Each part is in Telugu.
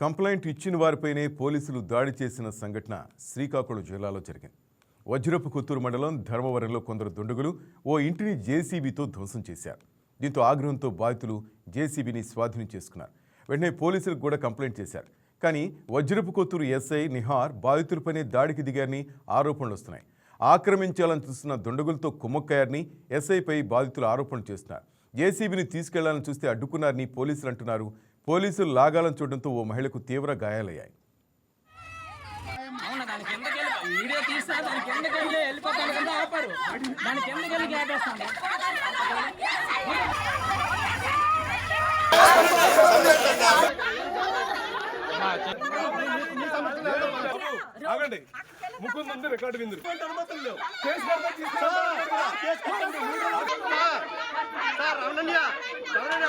కంప్లైంట్ ఇచ్చిన వారిపైనే పోలీసులు దాడి చేసిన సంఘటన శ్రీకాకుళం జిల్లాలో జరిగింది. వజ్రపు కొత్తూరు మండలం ధర్మవరంలో కొందరు దుండగులు ఓ ఇంటిని జేసీబీతో ధ్వంసం చేశారు. దీంతో ఆగ్రహంతో బాధితులు జేసీబీని స్వాధీనం చేసుకున్నారు. వెంటనే పోలీసులకు కూడా కంప్లైంట్ చేశారు. కానీ వజ్రపు కొత్తూరు ఎస్ఐ నిహార్ బాధితులపైనే దాడికి దిగారని ఆరోపణలు వస్తున్నాయి. ఆక్రమించాలని చూస్తున్న దుండగులతో కుమ్మక్కయ్యారని ఎస్ఐపై బాధితులు ఆరోపణలు చేస్తున్నారు. జేసీబీని తీసుకెళ్ళాలని చూస్తే అడ్డుకున్నారని పోలీసులు అంటున్నారు పోలీసులు లాగాలని చూడడంతో ఓ మహిళకు తీవ్ర గాయాలయ్యాయి. వెళ్ళి వీడియో తీస్తే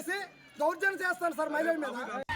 చేసి దౌర్జన్యం చేస్తాను సార్ మహిళల మీద.